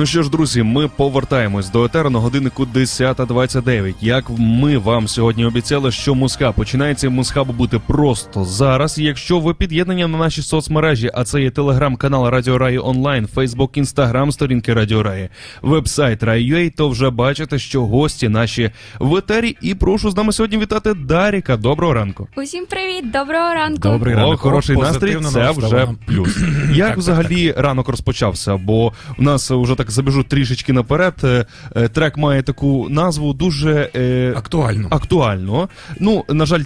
Ну що ж, друзі, ми повертаємось до етеру на годиннику 10.29. Як ми вам сьогодні обіцяли, що музка починається музка буде просто зараз. Якщо ви під'єднані на наші соцмережі, а це є телеграм-канал Радіо Раї онлайн, Фейсбук, Інстаграм, сторінки Радіо Раї, вебсайт Раї.ua, то вже бачите, що гості наші в етері. І прошу з нами сьогодні вітати Даріка. Доброго ранку. Усім привіт, доброго ранку. Добрий О, ранок. хороший настрій, це вже плюс. Як так, взагалі ранок розпочався? Бо у нас вже так забіжу трішечки наперед. е, е, Трек має таку назву дуже е, Актуально. актуально. Ну, на жаль,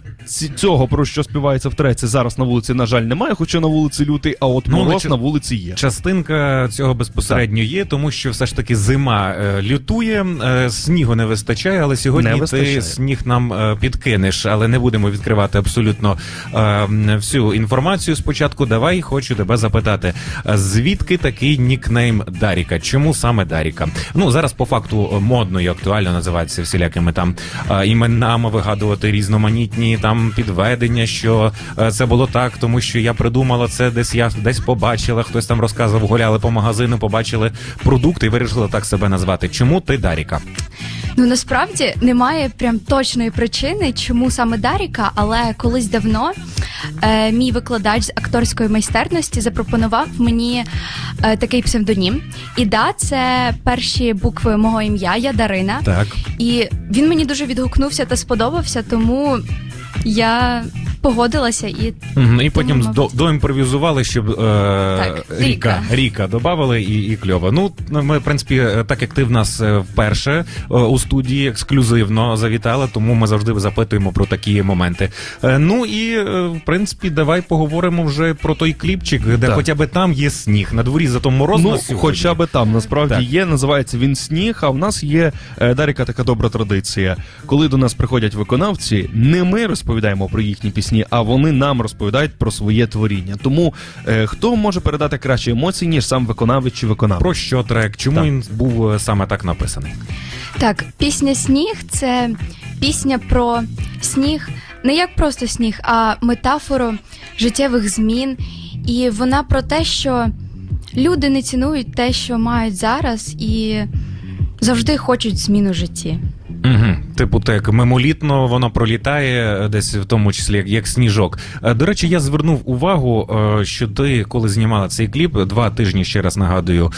цього про що співається в треці зараз на вулиці, на жаль, немає, хоча на вулиці лютий, а от Ну, мороз наче- на вулиці є. Частинка цього безпосередньо є, тому що все ж таки зима е, лютує, е, снігу не вистачає, але сьогодні Не ти сніг нам е, підкинеш, але не будемо відкривати абсолютно е, всю інформацію. Спочатку давай хочу тебе запитати, е, звідки такий нікнейм Даріка? Чому саме Даріка? Ну зараз по факту е, модно і актуально називається всілякими там е, іменами вигадувати різноманітні там підведення, що е, це було так, тому що я придумала це десь я десь побачила, хтось там розказував, гуляли по магазину, побачили продукти і вирішила так себе назвати. Чому ти Даріка? Ну насправді немає прям точної причини, чому саме Даріка, але колись давно е, мій викладач з акторської майстерності запропонував мені е, такий псевдонім. І да, це перші букви мого ім'я, я Дарина. Так. І він мені дуже відгукнувся та сподобався, тому я погодилася і Мгм, І потім Тому, до, мабуть. доімпровізували, щоб е, Так, ріка, Ріка. ріка додавали і, і кльово. Ну, ми, в принципі, е, так як ти в нас е, вперше е, у студії ексклюзивно завітала, тому ми завжди запитуємо про такі моменти. Е, Ну і е, в принципі, давай поговоримо вже про той кліпчик, де Так. хоча б там є сніг. На дворі зато морозно Ну, сьогодні. хоча б там насправді Так. є, називається він сніг. А в нас є е, Даріка така добра традиція. Коли до нас приходять виконавці, не ми розповідаємо про їхні пісні, а вони нам розповідають про своє творіння. Тому е, хто може передати кращі емоції, ніж сам виконавець чи виконавець? Про що трек? Чому Так. він був е, саме так написаний? Так, пісня Сніг це пісня про сніг, не як просто сніг, а метафору життєвих змін. І вона про те, що люди не цінують те, що мають зараз, і завжди хочуть змін у житті. Типу, так мимолітно воно пролітає е, десь в тому числі як, як сніжок. Е, До речі, я звернув увагу, е, що ти, коли знімала цей кліп, два тижні ще раз нагадую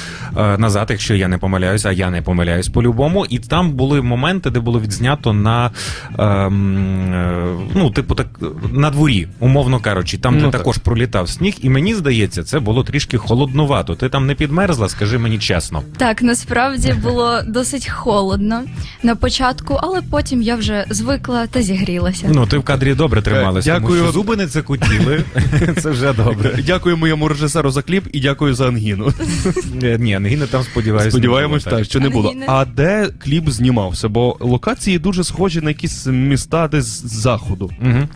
назад, якщо я не помиляюсь, а я не помиляюсь по-любому. І там були моменти, де було відзнято на ем, ну, типу, так на дворі, умовно кажучи, там Ну, де так. також пролітав сніг, і мені здається, це було трішки холоднувато. Ти там не підмерзла, скажи мені чесно. Так, насправді було досить холодно на початку, але потім я вже звикла та зігрілася. Ну, ти в кадрі добре трималася. Е, дякую. Тому що зуби не цикутіли. Це вже добре. Дякую моєму режисеру за кліп і дякую за ангіну. Е, Ні, Ангіни там сподіваюся. Сподіваємось, так, що не було. А де кліп знімався? Бо локації дуже схожі на якісь міста десь з заходу. Угу.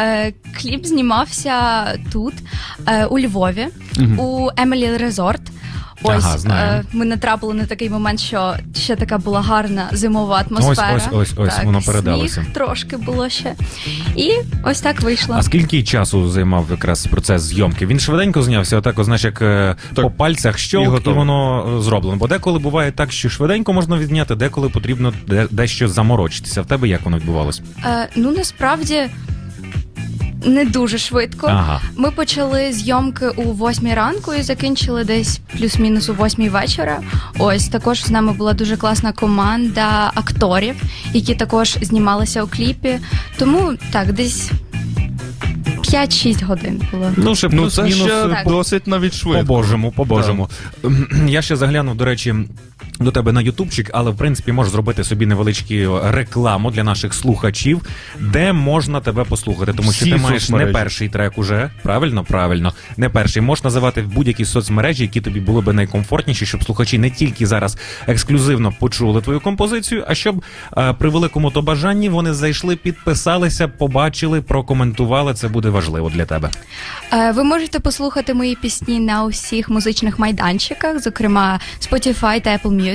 Е, кліп знімався тут, е, у Львові, Мгм. у Емелі Резорт. Ось Ага, знаю. е, ми натрапили на такий момент, що ще така була гарна зимова атмосфера. Ось, ось, ось, так, воно передалося. Сніг трошки було ще. І ось так вийшло. А скільки часу займав якраз процес зйомки? Він швиденько знявся, отак, знаєш, як е, Так. по пальцях І щолк, і, готово. воно е, зроблено. Бо деколи буває так, що швиденько можна відняти, деколи потрібно де- дещо заморочитися. В тебе як воно відбувалось? Е, ну насправді не дуже швидко. Ага. Ми почали зйомки у восьмій ранку і закінчили десь плюс-мінус у восьмій вечора. Ось також з нами була дуже класна команда акторів, які також знімалися у кліпі. Тому так, десь 5-6 годин було. Ну, ще Ну це плюс-мінус ще Так. досить навіть швидко. По-божому, по-божому. Я ще заглянув, до речі, до тебе на Ютубчик, але в принципі можеш зробити собі невеличку рекламу для наших слухачів, де можна тебе послухати. Тому що Всі ти маєш соцмережі. не перший трек уже. Правильно, правильно, не перший. Можеш називати в будь-якій соцмережі, які тобі були би найкомфортніші, щоб слухачі не тільки зараз ексклюзивно почули твою композицію, а щоб е, при великому то бажанні вони зайшли, підписалися, побачили, прокоментували. Це буде важливо для тебе. Е, Ви можете послухати мої пісні на усіх музичних майданчиках, зокрема Spotify та Apple Music.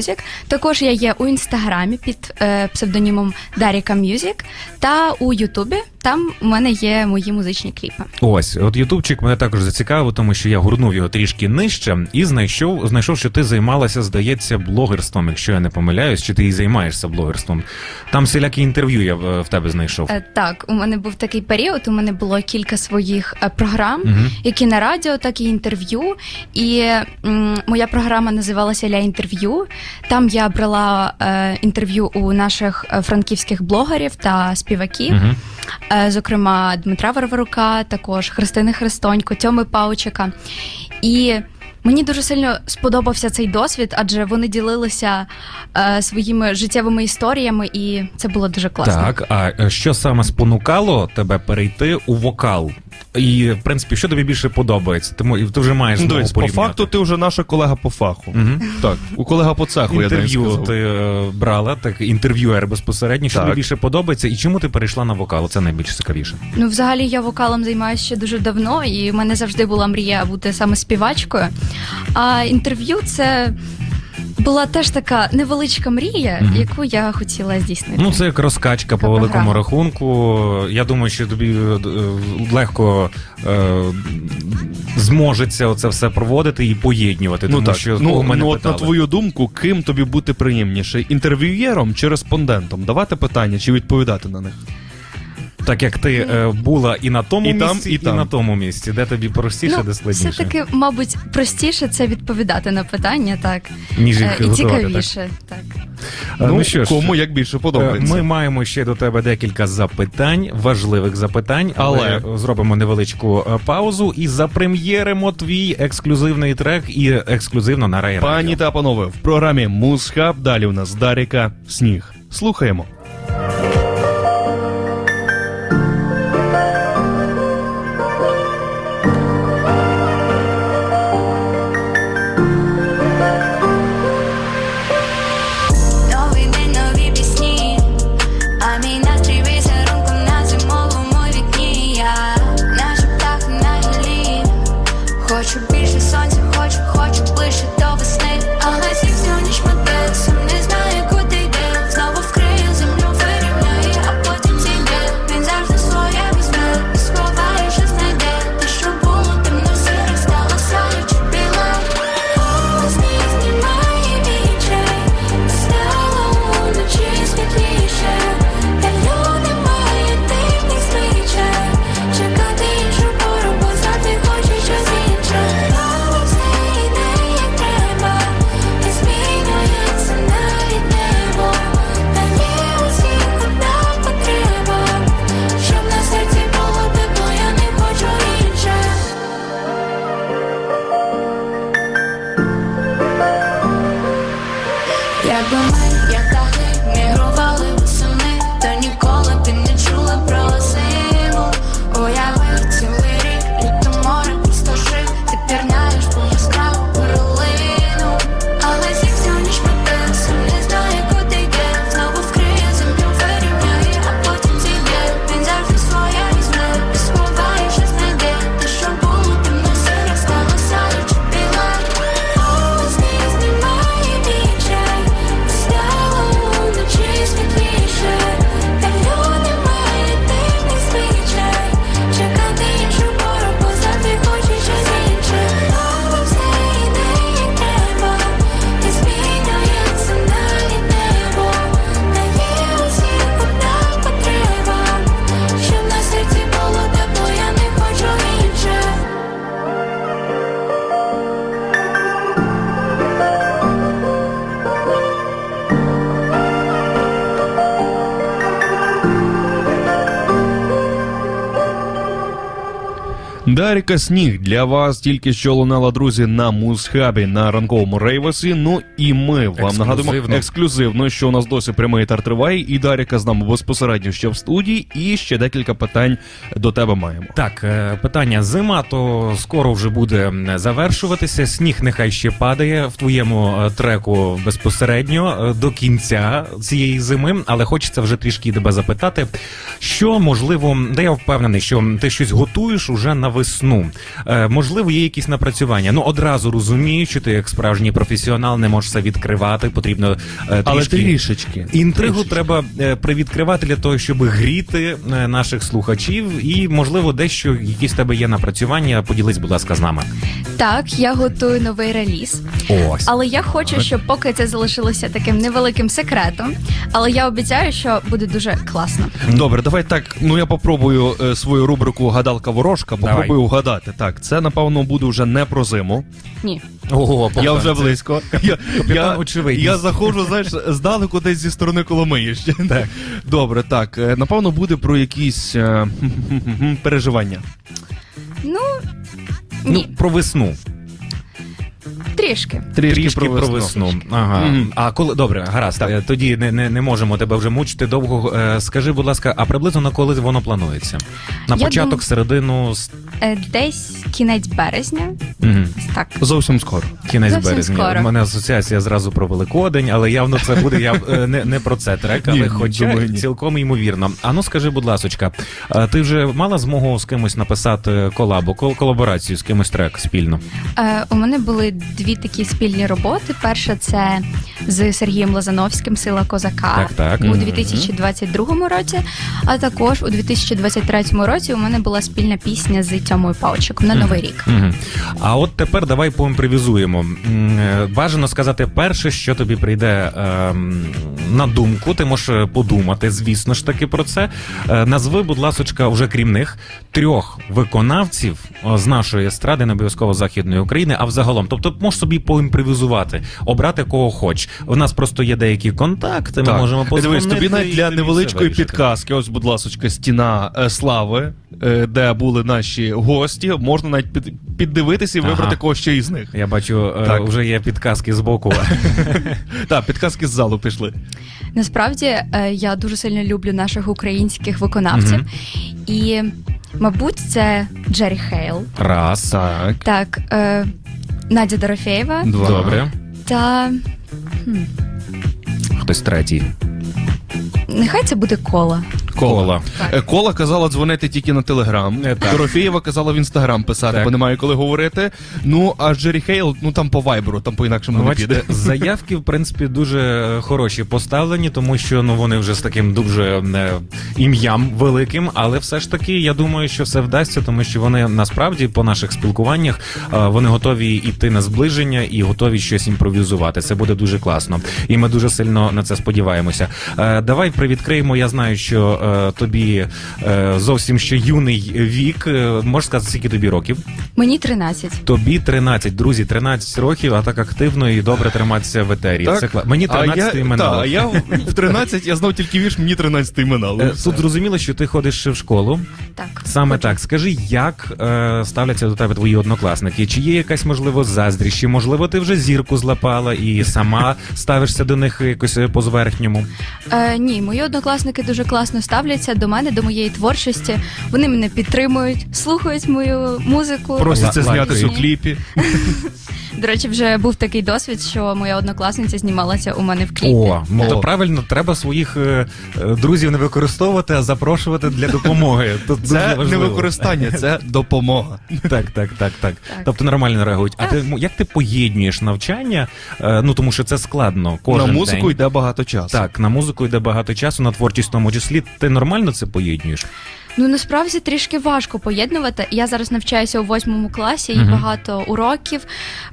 Також я є у інстаграмі під е, псевдонімом Даріка Music та у Ютубі там у мене є мої музичні кліпи. Ось, от Ютубчик мене також зацікавив, тому що я гурнув його трішки нижче і знайшов, знайшов, що ти займалася, здається, блогерством, якщо я не помиляюсь, чи ти і займаєшся блогерством. Там всілякі інтерв'ю я в, в тебе знайшов. Е, Так, у мене був такий період. У мене було кілька своїх е, програм, Мгм. які на радіо, так і інтерв'ю. І м, моя програма називалася Ля інтерв'ю. Там я брала е, інтерв'ю у наших е, франківських блогерів та співаків. Мгм. Е, зокрема Дмитра Варварука, також Христини Христонько, Тьоми Паучика. І мені дуже сильно сподобався цей досвід, адже вони ділилися е, своїми життєвими історіями, і це було дуже класно. Так, а е, що саме спонукало тебе перейти у вокал? І, в принципі, що тобі більше подобається? Тому ти вже маєш Ну, змогу Дивись, по порівняти. факту ти вже наша колега по фаху. Мгм. Так, у колега по цеху, я навіть Інтерв'ю сказав. ти е, брала, так інтерв'юер безпосередньо. Що Так. тобі більше подобається, і чому ти перейшла на вокал? Це найбільш цікавіше. Ну, взагалі, я вокалом займаюся ще дуже давно, і в мене завжди була мрія бути саме співачкою. А інтерв'ю це була теж така невеличка мрія, Мгм. яку я хотіла здійснити. Ну, це як розкачка по Така великому програма. рахунку. Я думаю, що тобі е, е, легко е, зможеться оце все проводити і поєднювати. Ну тому так, що ну, кого мене ну от на питали. твою думку, ким тобі бути приємніше? Інтерв'юєром чи респондентом? Давати питання чи відповідати на них? Так як ти е, була і на тому І там, місці, і там. на тому місці, де тобі простіше, де складніше, все-таки, мабуть, простіше це відповідати на питання, так. ніж їх Е, і готувати. так? цікавіше, так. Е, ну, ну що ж, кому як більше Е, подобається. Ми маємо ще до тебе декілька запитань, важливих запитань, але, Але- зробимо невеличку е, паузу і запрем'єримо твій ексклюзивний трек і ексклюзивно на Рай Пані та панове, в програмі Музхаб далі у нас Даріка Сніг. Слухаємо. Даріка Сніг для вас тільки що лунала, друзі, на Музхабі на ранковому рейвесі. Ну і ми вам нагадуємо Ексклюзивно. що у нас досі прямий етер триває, і Даріка з нами безпосередньо ще в студії, і ще декілька питань до тебе маємо. Так, е, питання зима, то скоро вже буде завершуватися. Сніг нехай ще падає в твоєму е, треку безпосередньо е, до кінця цієї зими, але хочеться вже трішки тебе запитати, що можливо, де я впевнений, що ти щось готуєш уже на весну. Е, можливо, є якісь напрацювання. Ну одразу розумію, що ти як справжній професіонал не можеш це відкривати. Потрібно е, Але трішки... трішечки. Інтригу Трішечки. треба е, привідкривати для того, щоб гріти е, наших слухачів, і можливо, дещо якісь в тебе є напрацювання. Поділись, будь ласка, з нами. Так, я готую новий реліз. Ось Але я хочу, щоб поки це залишилося таким невеликим секретом. Але я обіцяю, що буде дуже класно. Добре, давай так. Ну я попробую е, свою рубрику Гадалка ворожка. Давай. Попробую угадати. Так, це напевно буде вже не про зиму. Ні. Ого, Я вже близько. Я, я, я заходжу, знаєш, здалеку десь зі сторони Коломиї ще. Так. Добре, так. е, Напевно, буде про якісь е, переживання. Ну Ну, про весну. трішки. Трішки про весну. Ага. Мгм. А коли добре, гаразд. е, Тоді не, не, не можемо тебе вже мучити довго. Е, Скажи, будь ласка, а приблизно на коли воно планується? На Я початок, дум- середину, Десь кінець березня. Ось Так. Зовсім скоро. кінець Зовсім березня. скоро. У мене асоціація зразу про Великодень, але явно це буде я, е, не, не про це трек, але Ні, хоча думаю, ні. цілком ймовірно. А ну скажи, будь ласочка, е, ти вже мала змогу з кимось написати колабу, кол- колаборацію з кимось трек спільно? Е, у мене були дві такі спільні роботи. Перша це з Сергієм Лозановським Сила козака Так, так. у Мгм. 2022 році. А також у 2023 році у мене була спільна пісня з Тьомою Павчиком на новий рік. А от тепер давай поімпровізуємо. Е, Бажано сказати перше, що тобі прийде ем, на думку. Ти можеш е, подумати, звісно ж таки, про це. Е, Назви, будь ласочка, вже крім них, трьох виконавців з нашої естради, не обов'язково західної України, а взагалом. Тобто, можеш собі поімпровізувати, обрати кого хоч. У нас просто є деякі контакти. Ми можемо Дивись, тобі навіть для невеличкої підказки, ось, будь ласка, стіна е, слави, е, де були наші гості, можна навіть під, піддивитися і Ага. вибрати когось ще із них. Я бачу, е, Так. вже є підказки з боку. Так, підказки з залу пішли. Насправді е, я дуже сильно люблю наших українських виконавців. І, мабуть, це Джері Хейл, Раз. Так. так, е, Надя Дорофєєва Два. Добре. та Хтось третій. нехай це буде кола. Кола. Е, Кола казала дзвонити тільки на телеграм. Е. Дорофєєва казала в інстаграм писати, Так. бо немає коли говорити. Ну а Джері Хейл, ну там по вайберу, там по інакшому Ну, не піде. заявки, в принципі, дуже е, хороші поставлені, тому що ну вони вже з таким дуже е, ім'ям великим, але все ж таки я думаю, що все вдасться, тому що вони насправді по наших спілкуваннях е, вони готові йти на зближення і готові щось імпровізувати. Це буде дуже класно, і ми дуже сильно на це сподіваємося. Е, Давай привідкриємо. Я знаю, що е, тобі е, зовсім ще юний вік. Е, Можеш сказати, скільки тобі років? Мені 13. Тобі 13, друзі, 13 років, а так активно і добре триматися в етері. Так. Це кла... Мені 13 а я. Та, а я в 13, я знав тільки вірш, мені 13 минало. Е, Тут зрозуміло, що ти ходиш в школу. Так. Саме так. Скажи, як е, ставляться до тебе твої однокласники? Чи є якась можливо заздрість? Чи можливо ти вже зірку злапала і сама ставишся до них якось е, по зверхньому? Е, ні, мої однокласники дуже класно ставляться до мене, до моєї творчості. Вони мене підтримують, слухають мою музику. Просяться Ла- знятися у кліпі. До речі, вже був такий досвід, що моя однокласниця знімалася у мене в кліпі. О, ну то правильно, треба своїх е, е, друзів не використовувати, а запрошувати для допомоги. Тут дуже не важливо. використання, це допомога. Так, так, так, так. Так. Тобто нормально реагують. А ти як ти поєднуєш навчання? Е, ну тому що це складно. Кожен На музику день. йде багато часу. Так, на музику йде багато часу, на творчість в тому числі. Ти нормально це поєднуєш? Ну насправді трішки важко поєднувати. Я зараз навчаюся у восьмому класі і Мгм. багато уроків.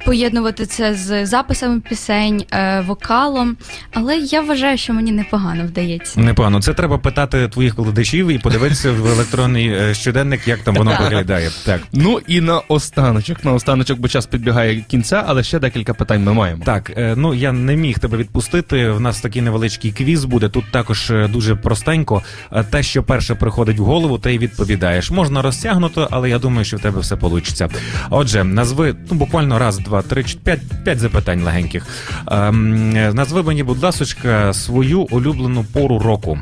Поєднувати це з записами пісень, е, вокалом. Але я вважаю, що мені непогано вдається. Непогано. Це треба питати твоїх викладачів і подивитися в електронний е, щоденник, як там воно Так. виглядає. Так. Ну і на останочок, на останочок, бо час підбігає кінця, але ще декілька питань ми маємо. Так, е, ну я не міг тебе відпустити. В нас такий невеличкий квіз буде. Тут також е, дуже простенько. Е, Те, що перше приходить в голову, те й відповідаєш. Можна розтягнуто, але я думаю, що в тебе все вийде. Отже, назви ну буквально раз, два, три, п'ять, п'ять запитань легеньких. Ем, е, назви мені, будь ласочка, свою улюблену пору року.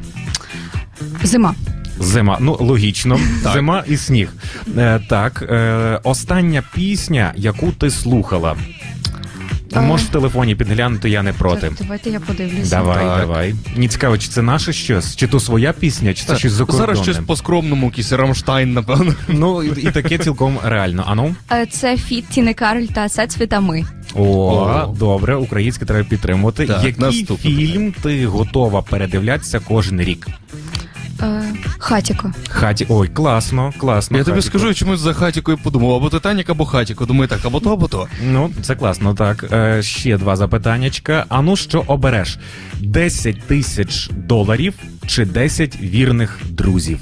Зима. Зима, ну логічно, Так. зима і сніг. Е, так, е, остання пісня, яку ти слухала. А Можеш в телефоні підглянути, я не проти. Так, давайте я подивлюся. Давай, Так. давай. Мені цікаво, чи це наше щось, чи то своя пісня, чи це щось закордонне. Зараз щось по-скромному, якийсь Рамштайн, напевно. Ну, і, і таке цілком реально. Ану? Е, Це фіт Тіни Кароль та Сецвіта Ми. О, О. добре, українське треба підтримувати. Так, Який наступне фільм ти готова передивлятися кожен рік? Е, Хатіко. Хаті. Ой, класно, класно. Я тобі Хатіко. скажу, я чомусь за хатікою подумав, або Титанік, або хатіко. Думаю, так, або то, або то. Ну, це класно, так. Е, ще два запитаннячка. А ну що обереш? 10 тисяч доларів чи 10 вірних друзів?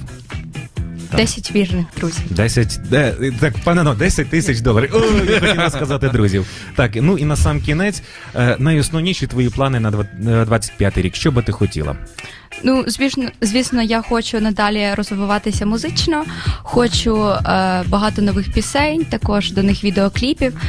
Десять вірних друзів. 10, де, так, впевнено, 10 тисяч доларів. О, я хотів сказати друзів. Так, ну і на сам кінець, е, найосновніші твої плани на два- е, 25 рік. Що би ти хотіла? Ну, звісно, звісно, я хочу надалі розвиватися музично, хочу е, багато нових пісень, також до них відеокліпів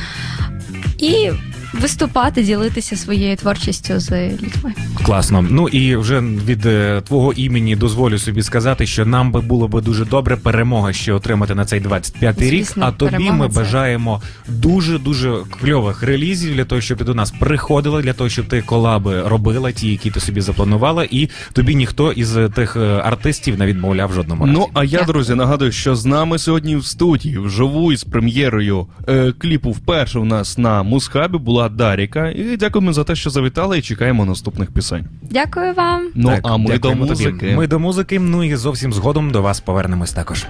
і виступати, ділитися своєю творчістю з людьми. Класно. Ну і вже від е, твого імені дозволю собі сказати, що нам би було би дуже добре перемога ще отримати на цей 25-й рік. Звісно, А тобі перемога ми це- бажаємо дуже дуже кльових релізів для того, щоб ти до нас приходила, для того, щоб ти колаби робила, ті, які ти собі запланувала, і тобі ніхто із е, тих е, артистів не відмовляв в жодному разі. Ну, а я, Дякую. друзі, нагадую, що з нами сьогодні в студії вживу із прем'єрою е, кліпу вперше у нас на Мусхабі була Даріка. І дякуємо за те, що завітали, і чекаємо наступних пісень. Дякую вам. Ну, Так, а ми до дякуємо тобі. музики. Ми до музики. Ну і зовсім згодом до вас повернемось також.